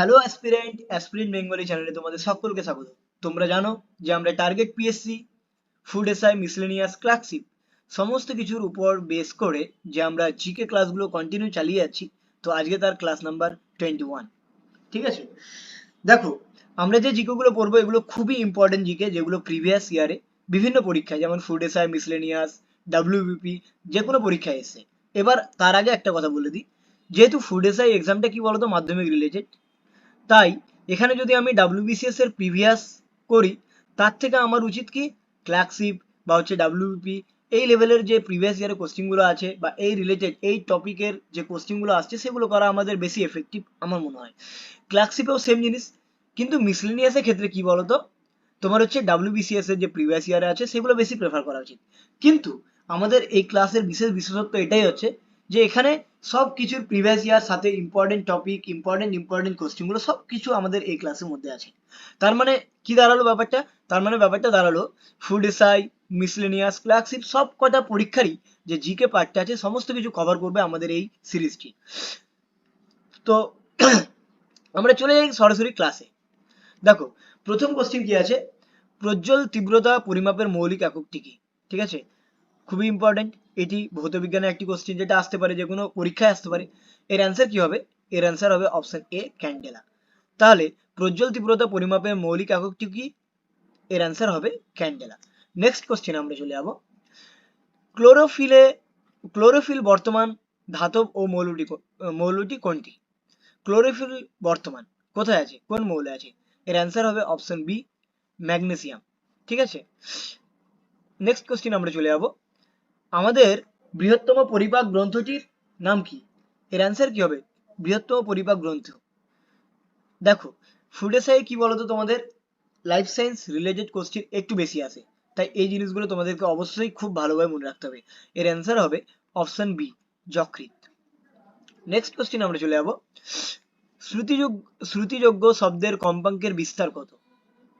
Hello aspirant aspirant Bengali চ্যানেলে তোমাদের সকলকে স্বাগত। তোমরা জানো যে আমরা target PSC food SI miscellaneous clerkship সমস্ত কিছুর উপর বেস করে যে আমরা জিকে ক্লাসগুলো কন্টিনিউ চালিয়ে যাচ্ছি, তো আজকে তার ক্লাস নাম্বার টোয়েন্টি ওয়ান ঠিক আছে? দেখো, আমরা যে জিকেগুলো পড়ব, এগুলো খুবই ইম্পর্টেন্ট জিকে যেগুলো প্রিভিয়াস ইয়ারে বিভিন্ন পরীক্ষায়, যেমন ফুড এসআই মিসলেনিয়াস ডাব্লিউবিপি যে কোনো পরীক্ষায় এসে এবার তার আগে একটা কথা বলে দিই। যেহেতু ফুড এসআই এক্সামটা কি বলতো? মাধ্যমিক রিলেটেড তাই এখানে যদি আমি ডাব্লিউবিসিএস এর প্রিভিয়াস করি, তার থেকে আমার উচিত কি? ক্লার্কশিপ বা হচ্ছে ডাব্লিউবিপি এই লেভেলের যে প্রিভিয়াস ইয়ারের কোশ্চিনগুলো আছে বা এই রিলেটেড এই টপিকের যে কোশ্চিনগুলো আসছে, সেগুলো করা আমাদের বেশি এফেক্টিভ আমার মনে হয়। ক্লার্কশিপেও সেম জিনিস, কিন্তু মিসলেনিয়াসের ক্ষেত্রে কি বলতো? তোমার হচ্ছে ডাব্লিউবিসিএস এর যে প্রিভিয়াস ইয়ারে আছে, সেগুলো বেশি প্রেফার করা উচিত। কিন্তু আমাদের এই ক্লাসের বিশেষ বিশেষত্ব এটাই হচ্ছে যে এখানে সব কিছুর প্রিভিয়াস ইয়ার সাথে ইম্পর্টেন্ট টপিক ইম্পর্টেন্ট ইম্পর্টেন্ট কোশ্চেনগুলো সব কিছু আমাদের এই ক্লাসের মধ্যে আছে। তার মানে কি দাঁড়াল ব্যাপারটা? তার মানে ব্যাপারটা দাঁড়াল ফুড এসআই মিসলেনিয়াস ক্লার্কশিপ সব কটা পরীক্ষারই যে জিকে পার্টটা আছে, সমস্ত কিছু কভার করবে আমাদের এই সিরিজটি তো আমরা চলে যাই সরাসরি ক্লাসে দেখো, প্রথম কোশ্চেন কি আছে? প্রজ্জ্বল তীব্রতা পরিমাপের মৌলিক এককটি কি? ঠিক আছে? খুবই ইম্পর্টেন্ট এটি ভৌত বিজ্ঞানের একটি কোশ্চেন যেটা আসতে পারে, যে কোনো পরীক্ষায় আসতে পারে। এর অ্যান্সার কি হবে? এর অ্যান্সার হবে অপশন এ ক্যান্ডেলা তাহলে প্রজ্জ্বল তীব্রতা পরিমাপের মৌলিক এককটি কি? এর অ্যান্সার হবে ক্যান্ডেলা নেক্সট কোশ্চেন আমরা চলে যাব। ক্লোরোফিলে ক্লোরোফিল বর্তমান ধাতব ও মৌলটি মৌলটি কোনটি? ক্লোরোফিল বর্তমান কোথায় আছে? কোন মৌলে আছে? এর অ্যান্সার হবে অপশন বি ম্যাগনেসিয়াম ঠিক আছে? নেক্সট কোশ্চেন আমরা চলে যাব। আমাদের বৃহত্তম পরিপাক গ্রন্থটির নাম কি? এর অ্যান্সার কি হবে? বৃহত্তম পরিপাক গ্রন্থ। দেখো ফুডেসাই কি বলতো তোমাদের? লাইফ সায়েন্স রিলেটেড কোশ্চেন একটু বেশি আসে তাই এই জিনিসগুলো তোমাদেরকে অবশ্যই খুব ভালোভাবে মনে রাখতে হবে। এর অ্যান্সার হবে অপশন বি যকৃত নেক্সট কোশ্চেন আমরা চলে যাব। শ্রুতিযোগ শ্রুতিযোগ্য শব্দের কম্পাঙ্কের বিস্তার কত?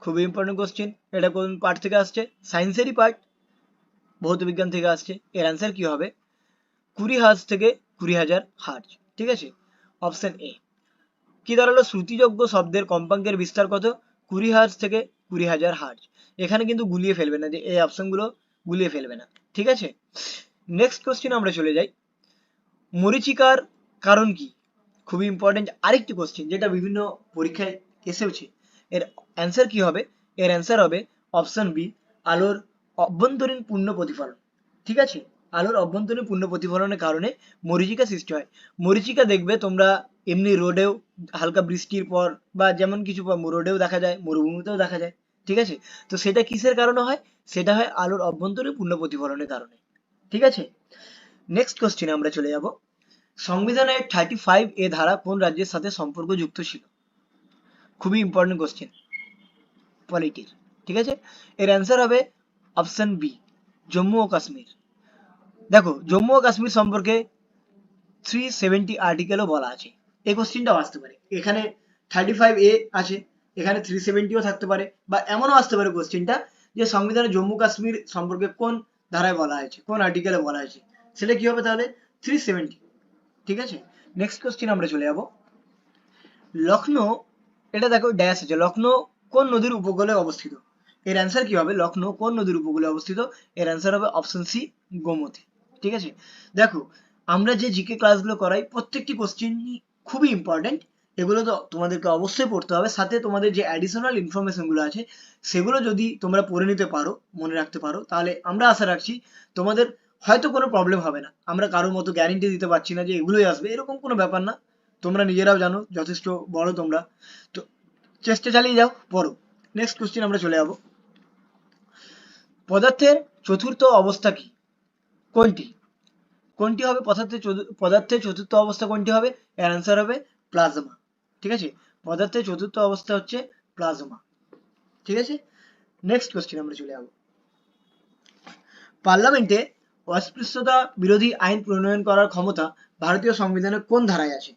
খুবই ইম্পর্টেন্ট কোশ্চেন এটা কোন পার্ট থেকে আসছে? সায়েন্সেরই পার্ট ভৌত বিজ্ঞান থেকে আসছে। এর অ্যান্সার কি হবে? কুড়ি হার্জ থেকে কুড়ি হাজার হার্জ ঠিক আছে? অপশন এ কি দাঁড়াল? শ্রুতিযোগ্য শব্দের কম্পাঙ্কের বিস্তার কত? কুড়ি হার্জ থেকে কুড়ি হাজার হার্জ এখানে কিন্তু গুলিয়ে ফেলবে না যে এই অপশনগুলো গুলিয়ে ফেলবে না, ঠিক আছে? নেক্সট কোশ্চেন আমরা চলে যাই। মরিচিকার কারণ কি? খুবই ইম্পর্টেন্ট আরেকটি কোশ্চেন যেটা বিভিন্ন পরীক্ষায় এসেওছে। এর অ্যান্সার কি হবে? এর অ্যান্সার হবে অপশন বি আলোর অভ্যন্তরীণ পূর্ণ প্রতিফলন। ঠিক আছে? আলোর অভ্যন্তরীণ পূর্ণ প্রতিফলনের কারণে মরিচিকা সৃষ্টি হয়। মরিচিকা দেখবে তোমরা এমনি রোডেও হালকা বৃষ্টির পর বা যেমন কিছু রোডেও দেখা যায়, মরুভূমিতেও দেখা যায়। ঠিক আছে? তো সেটা কিসের কারণে হয়? সেটা হয় আলোর অভ্যন্তরীণ পূর্ণ প্রতিফলনের কারণে। ঠিক আছে? নেক্সট কোশ্চেনে আমরা চলে যাব। সংবিধানের থার্টি ফাইভ এ ধারা কোন রাজ্যের সাথে সম্পর্ক যুক্ত ছিল? খুবই ইম্পর্টেন্ট কোশ্চেন পলিটির ঠিক আছে? এর অ্যান্সার হবে অপশন বি জম্মু ও কাশ্মীর দেখো জম্মু ও কাশ্মীর সম্পর্কে থ্রি সেভেন্টি আর্টিকেলও বলা আছে। এই কোশ্চেনটাও আসতে পারে। এখানে থার্টি ফাইভ এ আছে, এখানে থ্রি সেভেন্টিও থাকতে পারে, বা এমনও আসতে পারে কোশ্চেনটা যে সংবিধানে জম্মু কাশ্মীর সম্পর্কে কোন ধারায় বলা হয়েছে কোন আর্টিকেলে বলা হয়েছে সেটা কি হবে তাহলে? থ্রি সেভেন্টি ঠিক আছে? নেক্সট কোশ্চেন আমরা চলে যাব। লখনৌ এটা দেখো ড্যাশ আছে লখনৌ কোন নদীর উপকূলে অবস্থিত? এর অ্যান্সার কি হবে? লখনৌ কোন নদীর উপকূলে অবস্থিত? এর অ্যান্সার হবে অপশন সি গোমতী। ঠিক আছে? দেখো, আমরা যে জিকে ক্লাসগুলো করাই, প্রত্যেকটি কোশ্চেনই খুবই ইম্পর্টেন্ট এগুলো তো তোমাদেরকে অবশ্যই পড়তে হবে। সাথে তোমাদের যে অ্যাডিশনাল ইনফরমেশনগুলো আছে, সেগুলো যদি তোমরা পড়ে নিতে পারো, মনে রাখতে পারো, তাহলে আমরা আশা রাখছি তোমাদের হয়তো কোনো প্রবলেম হবে না। আমরা কারোর মতো গ্যারেন্টি দিতে পারছি না যে এগুলোই আসবে। এরকম কোনো ব্যাপার না। তোমরা নিজেরাও জানো, যথেষ্ট বড় তোমরা। তো, চেষ্টা চালিয়ে যাও, পড়ো। নেক্সট কোশ্চেন আমরা চলে যাব। পদার্থের চতুর্থ অবস্থা কি? কোনটি? কোনটি হবে পদার্থের পদার্থের চতুর্থ অবস্থা কোনটি হবে? এর অ্যান্সার হবে প্লাজমা ঠিক আছে? পদার্থের চতুর্থ অবস্থা হচ্ছে প্লাজমা ঠিক আছে? নেক্সট কোশ্চেন আমরা চলে যাব। পার্লামেন্টে অস্পৃশ্যতা বিরোধী আইন প্রণয়ন করার ক্ষমতা ভারতীয় সংবিধানের কোন ধারায় আছে?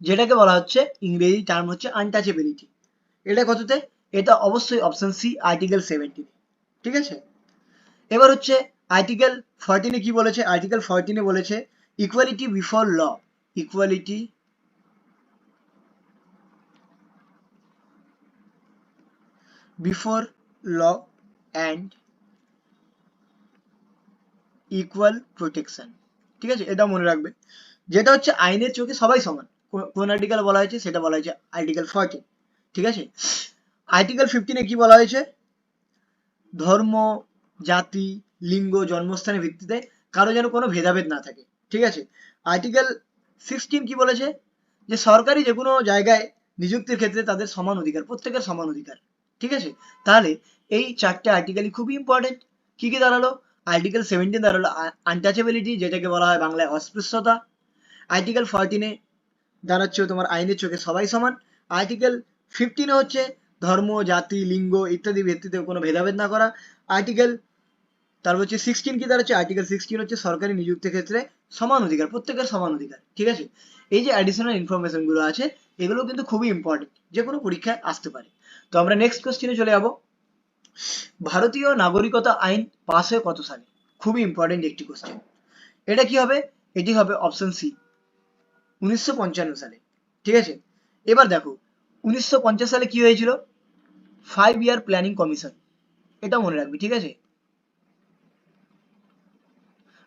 যেটাকে বলা হচ্ছে ইংরেজি টার্ম হচ্ছে আনটাচেবিলিটি এটা কততে? এটা অবশ্যই অপশন সি আর্টিকেল সেভেন্টিন ঠিক আছে? এবার হচ্ছে আর্টিকেল ফোরটিনে কি বলেছে? আর্টিকেল ফোরটিনে বলেছে equality before law equality before law and equal protection ঠিক আছে? এটা মনে রাখবে। যেটা হচ্ছে আইনের চোখে সবাই সমান। কোন আর্টিকেল বলা হয়েছে, সেটা বলা হয়েছে আর্টিকেল ফোরটিন ঠিক আছে? আর্টিকেল ফিফটিনে কি বলা হয়েছে? ধর্ম জাতি, লিঙ্গ, জন্মস্থানের ভিত্তিতে কারও যেন কোনো ভেদাভেদ না থাকে। ঠিক আছে? আর্টিকেল সিক্সটিন কি বলেছে? যে সরকারি যে কোনো জায়গায় নিযুক্তির ক্ষেত্রে তাদের সমান অধিকার, প্রত্যেকের সমান অধিকার। ঠিক আছে? তাহলে এই চারটে আর্টিকেলই খুবই ইম্পর্টেন্ট কি কি দাঁড়াল? আর্টিকেল সেভেন্টিন দাঁড়াল আনটাচেবিলিটি যেটাকে বলা হয় বাংলায় অস্পৃশ্যতা। আর্টিকেল ফোরটিনে দাঁড়াচ্ছে তোমার আইনের চোখে সবাই সমান। আর্টিকেল ফিফটিনে হচ্ছে ধর্ম, জাতি, লিঙ্গ ইত্যাদি ভিত্তিতে কোনো ভেদাভেদ না করা। আর্টিকেল তারপর হচ্ছে সিক্সটিন কি দাঁড়াচ্ছে আর্টিকেল সিক্সটিন হচ্ছে সরকারি নিযুক্তির ক্ষেত্রে সমান অধিকার, প্রত্যেকের সমান অধিকার, ঠিক আছে? এই যে অ্যাডিশনাল ইনফরমেশনগুলো আছে, এগুলো কিন্তু খুবই ইম্পর্টেন্ট যে কোনো পরীক্ষায় আসতে পারে। তো আমরা নেক্সট কোশ্চেনে চলে যাব। ভারতীয় নাগরিকতা আইন পাস হয় কত সালে? খুবই ইম্পর্টেন্ট একটি কোশ্চেন এটা কি হবে? এটি হবে অপশন সি উনিশশো পঞ্চান্ন সালে, ঠিক আছে? এবার দেখো, উনিশশো পঞ্চাশ সালে কি হয়েছিল? ফাইভ ইয়ার প্ল্যানিং কমিশন এটা মনে রাখবি, ঠিক আছে?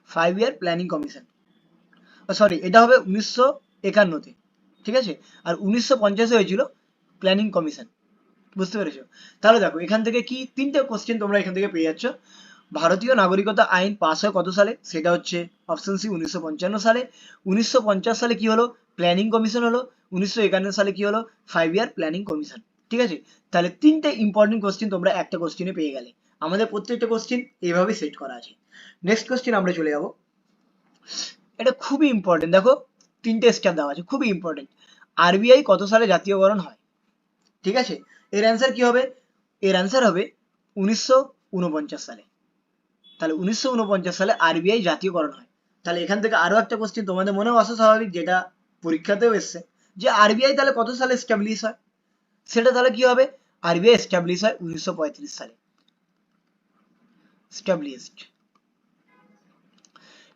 Five year planning commission sorry এটা হবে উনিশশো একান্নতে, ঠিক আছে? আর উনিশশো পঞ্চাশে হয়েছিল প্ল্যানিং কমিশন বুঝতে পেরেছ? তাহলে দেখো, এখান থেকে কি তিনটে কোশ্চেন তোমরা এখান থেকে পেয়ে যাচ্ছ। ভারতীয় নাগরিকতা আইন পাস হয় কত সালে? সেটা হচ্ছে অপশন সি উনিশশো পঞ্চান্ন সালে। উনিশশো পঞ্চাশ সালে কি হলো? প্ল্যানিং কমিশন হলো। উনিশশো একান্ন সালে কি হলো? ফাইভ ইয়ার প্ল্যানিং কমিশন ঠিক আছে? তাহলে তিনটে ইম্পর্টেন্ট কোশ্চেন তোমরা একটা কোশ্চেনে পেয়ে গেলে। আমাদের প্রত্যেকটা কোশ্চেন এইভাবে সেট করা আছে। নেক্সট কোশ্চেন আমরা চলে যাব। এটা খুবই ইম্পর্টেন্ট দেখো, তিনটে স্টেপ দেওয়া আছে, খুবই ইম্পর্টেন্ট আরবিআই কত সালে জাতীয়করণ হয়? ঠিক আছে? এর অ্যান্সার কি হবে? এর অ্যান্সার হবে উনিশশো উনপঞ্চাশ সালে। তাহলে উনিশশো উনপঞ্চাশ সালে আরবিআই জাতীয়করণ হয়। তাহলে এখান থেকে আরও একটা কোশ্চেন তোমাদের মনেও আসা স্বাভাবিক, যেটা পরীক্ষাতেও এসছে। যে আরবিআই তাহলে কত সালে এস্টাবলিশ হয়? সেটা তাহলে কি হবে? আরবিআই এস্টাবলিশ হয় উনিশশো পঁয়ত্রিশ সালে।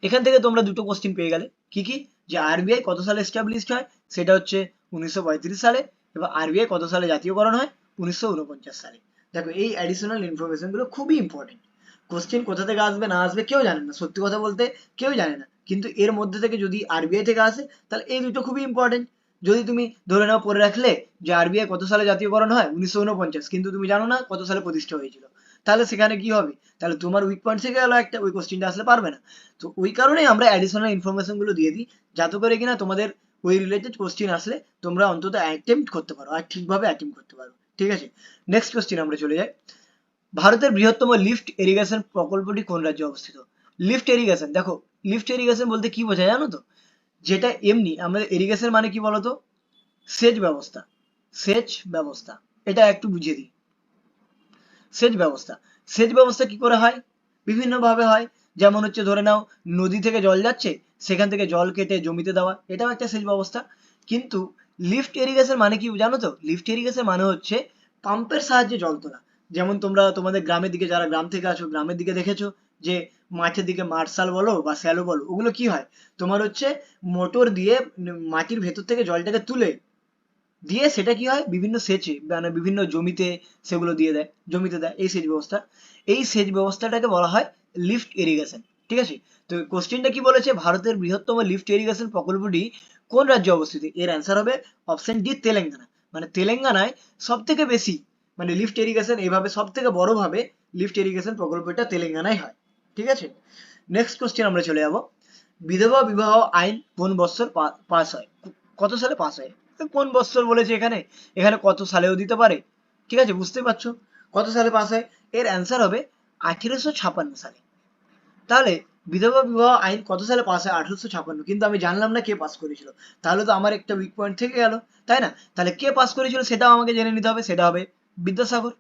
এখান থেকে তোমরা দুটো কোশ্চেন পেয়ে গেলে। কি কি? যে আরবিআই কত সালে এস্টাবলিশড হয়? সেটা হচ্ছে উনিশশো পঁয়ত্রিশ সালে এবং আরবিআই কত সালে জাতীয়করণ হয়? উনিশশো উনপঞ্চাশ সালে। দেখো, এই অ্যাডিশনাল ইনফরমেশনগুলো খুবই ইম্পর্টেন্ট কোশ্চেন কোথা থেকে আসবে, না আসবে কেউ জানে না। সত্যি কথা বলতে কেউ জানে না। কিন্তু এর মধ্যে থেকে যদি আরবিআই থেকে আসে, তাহলে এই দুটো খুবই ইম্পর্টেন্ট যদি তুমি ধরে নাও পড়ে রাখলে যে আরবিআই কত সালে জাতীয়করণ হয়? উনিশশো উনপঞ্চাশ কিন্তু তুমি জানো না কত সালে প্রতিষ্ঠা হয়েছিল। তাহলে সেখানে কি হবে? তাহলে তোমার উইক পয়েন্ট থেকে গেল একটা ওই কোশ্চেনটা আসলে পারবে না। তো ওই কারণেই আমরা অ্যাডিশনাল ইনফরমেশনগুলো দিয়ে দিই, যাতে করে কিনা তোমাদের ওই রিলেটেড কোশ্চেন আসলে তোমরা অন্তত অ্যাটেম্প্ট করতে পারো, আর ঠিকভাবে অ্যাটেম্প্ট করতে পারো। ঠিক আছে? নেক্সট কোশ্চেন আমরা চলে যাই। ভারতের বৃহত্তম লিফট ইরিগেশন প্রকল্পটি কোন রাজ্যে অবস্থিত? লিফট এরিগেশন দেখো, লিফট এরিগেশন বলতে কি বোঝায় জানো তো? যেটা এমনি, আমাদের ইরিগেশন মানে কি বলতো? সেচ ব্যবস্থা। সেচ ব্যবস্থা। এটা একটু বুঝিয়ে দিই। সেচ ব্যবস্থা। সেচ ব্যবস্থা কি করে হয়? বিভিন্ন ভাবে হয়। যেমন হচ্ছে ধরে নাও, নদী থেকে জল যাচ্ছে, সেখান থেকে জল কেটে জমিতে দেওয়া। এটাও একটা সেচ ব্যবস্থা। কিন্তু লিফট ইরিগেশন মানে কি জানো তো? লিফট ইরিগেশন মানে হচ্ছে পাম্পের সাহায্যে জল তোলা। যেমন তোমরা তোমাদের গ্রামের দিকে, যারা গ্রাম থেকে আছো, গ্রামের দিকে দেখেছ যে মাঠের দিকে মার্শাল বলো বা স্যালো বলো, ওগুলো কি হয়? তোমার হচ্ছে মোটর দিয়ে মাটির ভেতর থেকে জলটাকে তুলে দিয়ে সেটা কি হয়? বিভিন্ন সেচে মানে বিভিন্ন জমিতে সেগুলো দিয়ে দেয়, জমিতে দেয়, এই সেচ ব্যবস্থা। এই সেচ ব্যবস্থাটাকে বলা হয় লিফট ইরিগেশন, ঠিক আছে? তো কোশ্চেনটা কি বলেছে? ভারতের বৃহত্তম লিফট ইরিগেশন প্রকল্পটি কোন রাজ্যে অবস্থিত? এর অ্যান্সার হবে অপশন ডি তেলেঙ্গানা। মানে তেলেঙ্গানায় সব থেকে বেশি মানে লিফট ইরিগেশন এইভাবে সব থেকে বড় ভাবে লিফট ইরিগেশন প্রকল্পটা তেলেঙ্গানায় হয়। ঠিক আছে? নেক্সট কোশ্চেন আমরা চলে যাব। বিধবা বিবাহ আইন কোন বছর পাস হয়? কত সালে পাস হয়? কোন বছর বলেছে এখানে? এখানে কত সালেও দিতে পারে? ঠিক আছে বুঝতে পারছ? কত সালে পাস হয়? এর অ্যান্সার হবে আঠেরোশো ছাপান্ন সালে। তাহলে বিধবা বিবাহ আইন কত সালে পাস হয়? আঠারোশো ছাপান্ন। কিন্তু আমি জানলাম না কে পাস করেছিল। তাহলে তো আমার একটা উইক পয়েন্ট থেকে গেল, তাই না? তাহলে কে পাস করেছিল সেটাও আমাকে জেনে নিতে হবে, সেটা হবে বিদ্যাসাগর।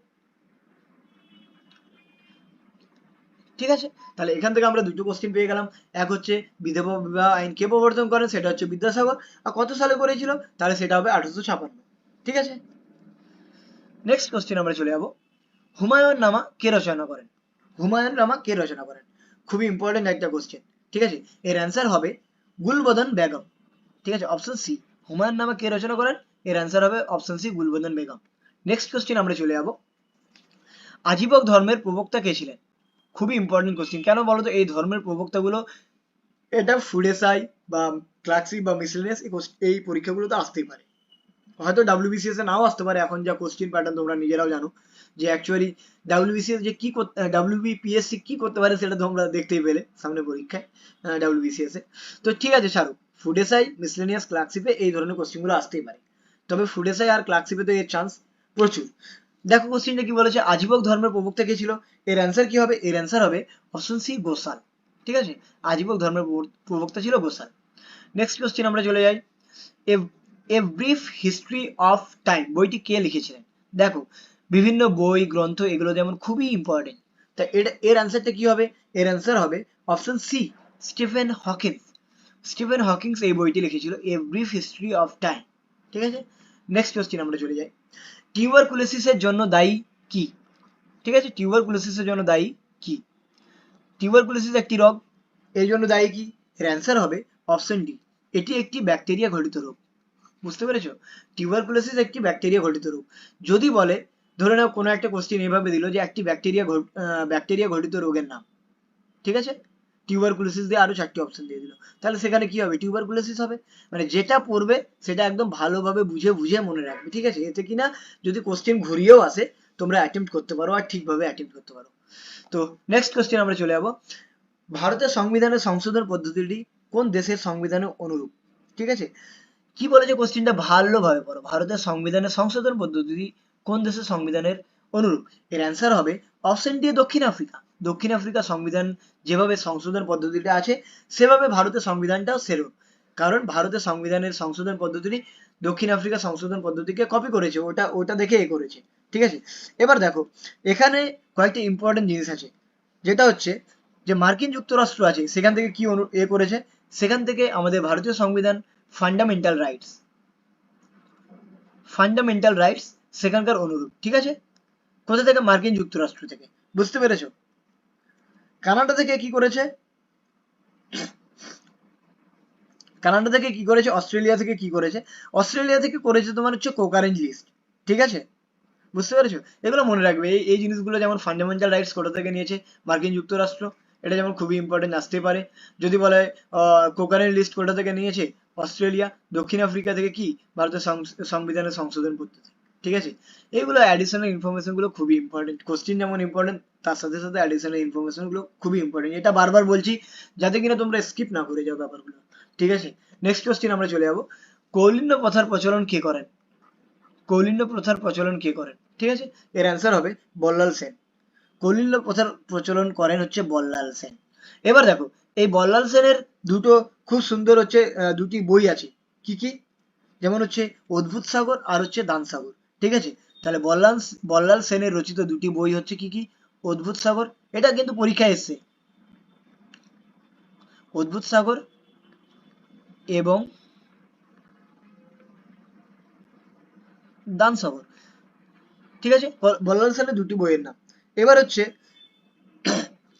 ঠিক আছে? তাহলে এখান থেকে আমরা দুটো কোশ্চেন পেয়ে গেলাম। এক হচ্ছে বিধবা বিবাহ আইন কে প্রবর্তন করেন, সেটা হচ্ছে বিদ্যাসাগর। আর কত সালে করেছিল? তাহলে সেটা হবে আঠারোশো ছাপান্ন। ঠিক আছে? নেক্সট কোশ্চেন আমরা চলে যাব। হুমায়ুন নামা কে রচনা করেন? হুমায়ুন নামা কে রচনা করেন? খুবই ইম্পর্টেন্ট একটা কোশ্চেন ঠিক আছে? এর অ্যান্সার হবে গুলবদন বেগম। ঠিক আছে? অপশন সি হুমায়ুন নামা কে রচনা করেন? এর অ্যান্সার হবে option C Gulbadan Begum. Next question আমরা চলে যাব। আজীবক ধর্মের প্রবক্তা কে ছিলেন? খুবই ইম্পর্টেন্ট কোশ্চিন কেন বলো তো এই ধর্মের প্রবক্তাগুলো এটা ফুড এসআই বা ক্লার্কশিপ বা মিসলেনিয়াস এই পরীক্ষাগুলোতে আসতেই পারে। হয়তো ডাব্লিউবিসিএস এ নাও আসতে পারে, এখন যা কোশ্চিন প্যাটার্ন তোমরা নিজেরাও জানো, যে অ্যাকচুয়ালি ডাব্লিউবিসিএস যে কি করতে ডাব্লিউবিপিএসসি কি করতে পারে সেটা তোমরা দেখতেই পেলে সামনে পরীক্ষায় ডাব্লিউবিসিএস এ। তো ঠিক আছে, ছাড়ো। ফুড এসআই মিসলেনিয়াস ক্লার্কশিপে এই ধরনের কোশ্চিনগুলো আসতেই পারে। তবে ফুড এসআই আর ক্লার্কশিপে তো এর চান্স প্রচুর। দেখো কোশ্চিনটা কি বলেছে? আজীবক ধর্মের প্রবক্তা কে ছিল? এর অ্যান্সার কি হবে? এর অ্যান্সার হবে অপশন সি গোসাল। ঠিক আছে? আজীবক ধর্মের প্রবক্তা ছিল গোসাল। নেক্সট কোশ্চিন আমরা চলে যাই। A brief history of time বইটি কে লিখেছিলেন? দেখো, বিভিন্ন বই, গ্রন্থ এগুলো যেমন খুবই ইম্পর্টেন্ট তা এটা এর অ্যান্সারটা কি হবে? এর অ্যান্সার হবে option C Stephen Hawkins Stephen Hawkings এই বইটি লিখেছিল a brief history of time ঠিক আছে? নেক্সট কোশ্চিন আমরা চলে যাই। টিউবারকুলোসিসের জন্য দায়ী কি? ঠিক আছে, টিউবারকুলোসিসের জন্য দায়ী কি? টিউবারকুলোসিস একটি রোগ, এর জন্য দায়ী কি? এর অ্যান্সার হবে অপশন ডি এটি একটি ব্যাকটেরিয়া ঘটিত রোগ। বুঝতে পেরেছ? টিউবারকুলোসিস একটি ব্যাকটেরিয়া ঘটিত রোগ। যদি বলে, ধরে নাও কোনো একটা কোশ্চেন এভাবে দিল যে একটি ব্যাকটেরিয়া ব্যাকটেরিয়া ঘটিত রোগের নাম। ঠিক আছে? টিউবারকুলোসিস দিয়ে আরও চারটি অপশন দিয়ে দিল। তাহলে সেখানে কি হবে? টিউবারকুলোসিস হবে। মানে যেটা পড়বে, সেটা একদম ভালোভাবে বুঝে বুঝে মনে রাখবে, ঠিক আছে? এতে কিনা যদি কোশ্চেন ঘুরিয়েও আসে, তোমরা অ্যাটেম্প্ট করতে পারো আর ঠিকভাবে অ্যাটেম্প্ট করতে পারো। তো নেক্সট কোশ্চেন আমরা চলে যাব। ভারতের সংবিধানের সংশোধন পদ্ধতিটি কোন দেশের সংবিধানের অনুরূপ? ঠিক আছে? কি বলেছে কোশ্চেনটা ভালোভাবে পড়ো? ভারতের সংবিধানের সংশোধন পদ্ধতিটি কোন দেশের সংবিধানের অনুরূপ? এর অ্যান্সার হবে অপশন ডি দক্ষিণ আফ্রিকা। দক্ষিণ আফ্রিকা সংবিধান যেভাবে সংশোধন পদ্ধতিটা আছে, সেভাবে ভারতের সংবিধানটাও সেরকম কারণ ভারতের সংবিধানের সংশোধন পদ্ধতিটি দক্ষিণ আফ্রিকা সংশোধন পদ্ধতিকে কপি করেছে, ওটা ওটা দেখে এ করেছে, ঠিক আছে? এবার দেখো, এখানে কয়েকটি ইম্পর্টেন্ট জিনিস আছে। যেটা হচ্ছে যে মার্কিন যুক্তরাষ্ট্র আছে, সেখান থেকে কি এ করেছে? সেখান থেকে আমাদের ভারতীয় সংবিধান ফান্ডামেন্টাল রাইটস ফান্ডামেন্টাল রাইটস সেখানকার অনুরূপ, ঠিক আছে? কোথা থেকে? মার্কিন যুক্তরাষ্ট্র থেকে, বুঝতে পেরেছ? কানাডা থেকে কি করেছে? কানাডা থেকে কি করেছে? অস্ট্রেলিয়া থেকে কি করেছে? অস্ট্রেলিয়া থেকে করেছে তোমার হচ্ছে কোকারেঞ্জ লিস্ট ঠিক আছে? বুঝতে পেরেছ? এগুলো মনে রাখবে। এই এই জিনিসগুলো যেমন ফান্ডামেন্টাল রাইটস কোথা থেকে নিয়েছে মার্কিন যুক্তরাষ্ট্র, এটা যেমন খুবই ইম্পর্টেন্ট আসতে পারে। যদি বলে কোকারেন্ট লিস্ট কোথা থেকে নিয়েছে অস্ট্রেলিয়া, দক্ষিণ আফ্রিকা থেকে কি? ভারতের সংবিধানের সংশোধন পদ্ধতি। ঠিক আছে? এইগুলো অ্যাডিশনাল ইনফরমেশনগুলো খুবই ইম্পর্টেন্ট কোশ্চিন যেমন ইম্পর্টেন্ট তার সাথে সাথে অ্যাডিশনাল ইনফরমেশনগুলো খুবই ইম্পর্টেন্ট এটা বারবার বলছি, যাতে কিনা তোমরা স্কিপ না করে যাও ব্যাপারগুলো। ঠিক আছে? নেক্সট কোশ্চিন আমরা চলে যাব। কৌলিন্য প্রথার প্রচলন কে করেন? কৌলিন্য প্রথার প্রচলন কে করেন? ঠিক আছে? এর অ্যান্সার হবে বল্লাল সেন। কৌলিন্য প্রথার প্রচলন করেন হচ্ছে বল্লাল সেন। এবার দেখো, এই বল্লাল সেনের দুটো খুব সুন্দর হচ্ছে দুটি বই আছে। কি কি? যেমন হচ্ছে অদ্ভুত সাগর আর হচ্ছে দান সাগর। ঠিক আছে? তাহলে বল্লাল বল্লাল সেনের রচিত দুটি বই হচ্ছে কি কি? অদ্ভুত সাগর। এটা কিন্তু পরীক্ষায় এসছে। অদ্ভুত সাগর এবং দান সাগর। ঠিক আছে? বল্লাল সেনের দুটি বইয়ের নাম। এবার হচ্ছে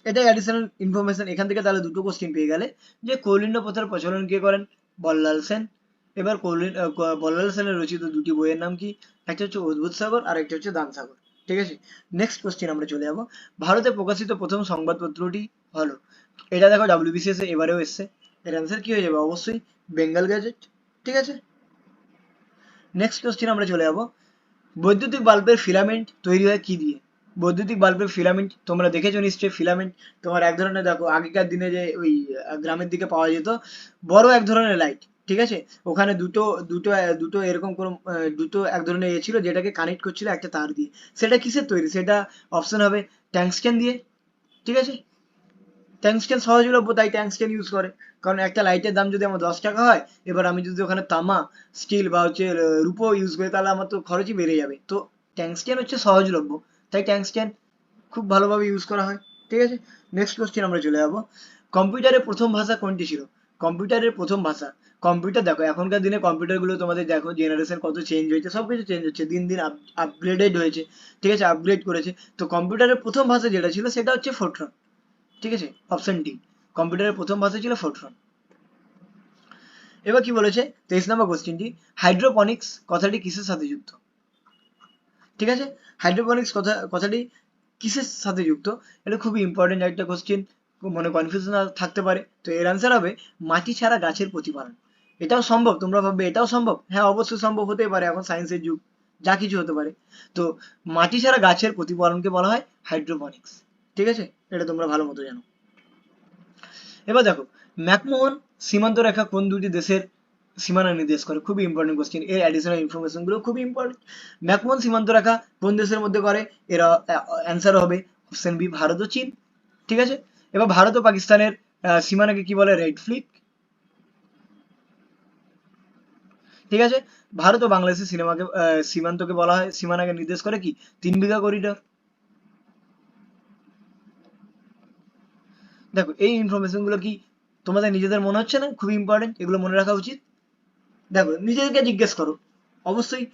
এটাই অ্যাডিশনাল ইনফরমেশন এখান থেকে তাহলে দুটো কোশ্চেন পেয়ে গেলে যে কৌলিন্য প্রথার প্রচলন কে করেন? বল্লাল সেন। এবার বল্লাল সেনের রচিত দুটি বইয়ের নাম কি? একটা হচ্ছে অদ্ভুত সাগর, আর একটা হচ্ছে দান সাগর ঠিক আছে? নেক্সট কোশ্চেন আমরা চলে যাব। ভারতে প্রকাশিত প্রথম সংবাদপত্রটি হলো, এটা দেখো ডাব্লিউবিসিএস এবারেও এসছে। এর অ্যান্সার কি হয়ে যাবে? অবশ্যই বেঙ্গল গ্যাজেট ঠিক আছে? নেক্সট কোশ্চেন আমরা চলে যাব। বৈদ্যুতিক বাল্বের ফিলামেন্ট তৈরি হয় কি দিয়ে? বৈদ্যুতিক বাল্বের ফিলামেন্ট তোমরা দেখেছ নিশ্চয়ই ফিলামেন্ট তোমার এক ধরনের, দেখো আগেকার দিনে যে ওই গ্রামের দিকে পাওয়া যেত, বড় এক ধরনের লাইট ঠিক আছে? ওখানে দুটো দুটো দুটো এরকম কোন দুটো এক ধরনের ইয়ে ছিল যেটাকে কানেক্ট করছিল একটা তার দিয়ে। সেটা কিসের তৈরি? সেটা অপশন হবে ট্যাংস্টেন দিয়ে, ঠিক আছে? ট্যাংস্টেন সহজলভ্য তাই ট্যাংস্টেন ইউজ করে। কারণ একটা লাইটের দাম যদি আমার দশ টাকা হয়, এবার আমি যদি ওখানে তামা স্টিল বা হচ্ছে রূপো ইউজ করি, তাহলে আমার তো খরচই বেড়ে যাবে। তো ট্যাংস্টেন হচ্ছে সহজলভ্য। তাই ট্যাংস্টেন খুব ভালোভাবে ইউজ করা হয়, ঠিক আছে? নেক্সট কোশ্চেন আমরা চলে যাব। কম্পিউটারের প্রথম ভাষা কোনটি ছিল? কম্পিউটারের প্রথম ভাষা। কম্পিউটার দেখো, এখনকার দিনে কম্পিউটারগুলো তোমাদের দেখো জেনারেশন কত চেঞ্জ হয়েছে সব কিছু চেঞ্জ হচ্ছে, দিন দিন আপগ্রেডেড হয়েছে, ঠিক আছে আপগ্রেড করেছে। তো কম্পিউটারের প্রথম ভাষা যেটা ছিল, সেটা হচ্ছে ফোট্রন ঠিক আছে অপশন ডি কম্পিউটারের প্রথম ভাষা ছিল ফোট্রন এবার কি বলেছে? তেইশ নম্বর কোশ্চেনটি হাইড্রোপনিক্স কথাটি কিসের সাথে যুক্ত? ঠিক আছে? হাইড্রোপনিক্স কথা, কথাটি কিসের সাথে যুক্ত? এটা খুবই ইম্পর্টেন্ট একটা কোশ্চেন মনে কনফিউশন থাকতে পারে। তো এর আনসার হবে, মাটি ছাড়া গাছের প্রতিপালন এটাও সম্ভব, তোমরা ভাববে এটাও সম্ভব? হ্যাঁ অবশ্যই সম্ভব হতেই পারে এখন সায়েন্সের যুগ, যা কিছু হতে পারে। তো মাটি ছাড়া গাছের প্রতিপালনকে বলা হয় হাইড্রোপনিক্স ঠিক আছে? এটা তোমরা ভালো মতো জানো। এবার দেখো, ম্যাকমোহন সীমান্ত রেখা কোন দুটি দেশের সীমানা নির্দেশ করে? খুবই ইম্পর্টেন্ট কোশ্চেন এর অ্যাডিশনাল ইনফরমেশনগুলো খুবই ইম্পর্টেন্ট ম্যাকমোহন সীমান্ত রেখা কোন দেশের মধ্যে করে? এরা অ্যান্সার হবে অপশন বি ভারত ও চীন, ঠিক আছে? এবার ভারত ও পাকিস্তানের সীমানাকে কি বলে? রেড ফ্লিক ঠিক আছে? ভারত ও বাংলাদেশের সিনেমাকে সীমান্তকে বলা হয়। সীমানাকে নির্দেশ করে কি? তিন বিঘা করিডর দেখো, এই ইনফরমেশনগুলো কি তোমাদের নিজেদের মনে হচ্ছে না? খুবই ইম্পর্টেন্ট এগুলো মনে রাখা উচিত। দেখো, নিজেদেরকে জিজ্ঞেস করো। অবশ্যই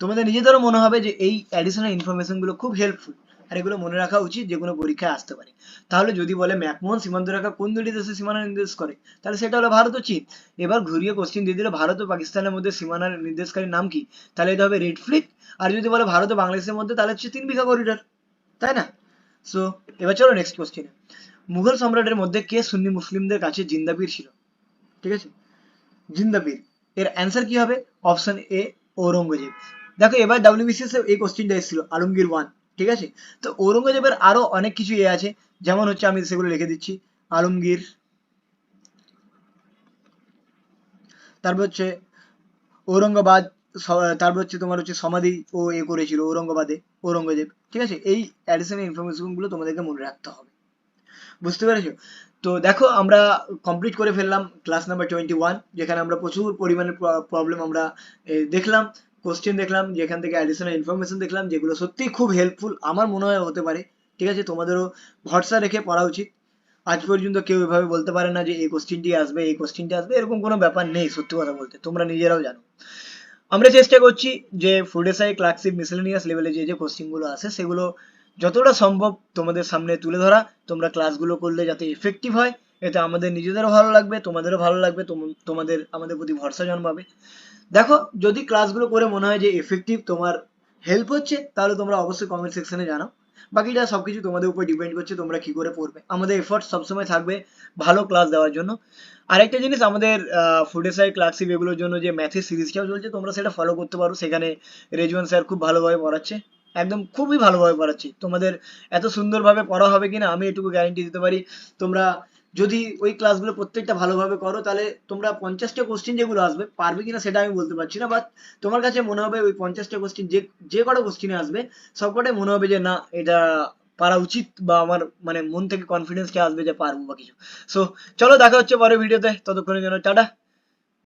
তোমাদের নিজেদেরও মনে হবে যে এই অ্যাডিশনাল ইনফরমেশনগুলো খুব হেল্পফুল আর এগুলো মনে রাখা উচিত যেগুলো পরীক্ষায় আসতে পারে। তাহলে যদি বলে ম্যাকমোহন সীমান্ত রেখা কোন দুটি দেশের সীমানা নির্দেশ করে, তাহলে সেটা হলো ভারত ও চীন। এবার ঘুরিয়ে কোশ্চিন দিয়ে দিলে, ভারত ও পাকিস্তানের মধ্যে সীমানার নির্দেশকারী নাম কি? তাহলে এটা হবে রেড ফ্লিক আর যদি বলে ভারত ও বাংলাদেশের মধ্যে, তাহলে হচ্ছে তিন বিঘা করিডর তাই না? সো এবার চলো নেক্সট কোশ্চেনে মুঘল সম্রাটের মধ্যে কে সুন্নি মুসলিমদের কাছে জিন্দাপীর ছিল? ঠিক আছে? জিন্দাপীর এর অ্যান্সার কি হবে? Option A Aurangzeb. দেখো, এবার ডাব্লিউবিসিএস এই কোশ্চেনটা এসেছিল, আলমগীর ওয়ান ঠিক আছে? তো ঔরঙ্গজেবের আরও অনেক কিছু এ আছে। যেমন হচ্ছে আমি সেগুলো লিখে দিচ্ছি। আলমগীর। তারপর হচ্ছে ঔরঙ্গাবাদ তারপর হচ্ছে তোমার হচ্ছে সমাধি ও এ করেছিল ঔরঙ্গাবাদে, ঔরঙ্গজেব। ঠিক আছে? এই অ্যাডিশনাল ইনফরমেশনগুলো তোমাদেরকে মনে রাখতে হবে। বুঝতে পেরেছ? তো দেখো, আমরা কমপ্লিট করে ফেললাম ক্লাস নাম্বার টোয়েন্টি ওয়ান যেখানে আমরা প্রচুর পরিমাণে প্রবলেম আমরা দেখলাম। কোশ্চেন দেখলাম, যেখান থেকে অ্যাডিশনাল ইনফরমেশন দেখলাম, যেগুলো সত্যিই খুব হেল্পফুল আমার মনে হয় হতে পারে। ঠিক আছে, তোমাদেরও ভরসা রেখে পড়া উচিত। আজ পর্যন্ত কেউ এভাবে বলতে পারে না যে, এই কোশ্চেনটি আসবে, এই কোশ্চেনটি আসবে, এরকম কোনো ব্যাপার নেই, সত্যি কথা বলতে। তোমরা নিজেরাও জানো। আমরা চেষ্টা করছি যে ফুড এসআই ক্লার্কশিপ মিসেলেনিয়াস লেভেলে যে যে কোশ্চেনগুলো আছে সেগুলো যতটা সম্ভব তোমাদের সামনে তুলে ধরা। তোমরা ক্লাসগুলো করলে যাতে এফেক্টিভ হয়, এতে আমাদের নিজেদেরও ভালো লাগবে, তোমাদেরও ভালো লাগবে, তোম- তোমাদের, আমাদের প্রতি ভরসা জন্মাবে। দেখো, যদি ক্লাসগুলো করে মনে হয় যে এফেক্টিভ তোমার হেল্প হচ্ছে, তাহলে তোমরা অবশ্যই কমেন্ট সেকশনে জানাও। বাকিটা সবকিছু তোমাদের উপর ডিপেন্ড করছে তোমরা কি করে পড়বে। আমাদের এফোর্ট সবসময় থাকবে ভালো ক্লাস দেওয়ার জন্য। আরেকটা জিনিস আমাদের ফুড এসআই ক্লাসিপ এগুলোর জন্য যে ম্যাথের সিরিজটাও চলছে, তোমরা সেটা ফলো করতে পারো। সেখানে রেজওয়ান স্যার খুব ভালোভাবে পড়াচ্ছে। একদম খুবই ভালোভাবে পড়াচ্ছে। তোমাদের এত সুন্দরভাবে পড়া হবে কিনা, আমি এটুকু গ্যারান্টি দিতে পারি। তোমরা যদি ওই ক্লাসগুলো প্রত্যেকটা ভালোভাবে করো, তাহলে তোমরা পঞ্চাশটা কোশ্চিন যেগুলো আসবে, পারবে কিনা সেটা আমি বলতে পারছি না বাট তোমার কাছে মনে হবে ওই পঞ্চাশটা কোশ্চিন যে যে কটা কোশ্চিনে আসবে সবকটাই মনে হবে যে, না, এটা পারা উচিত বা আমার মানে মন থেকে কনফিডেন্সটা আসবে যে পারব বা কিছু। সো চলো দেখা হচ্ছে পরের ভিডিওতে ততক্ষণের জন্য, টাটা।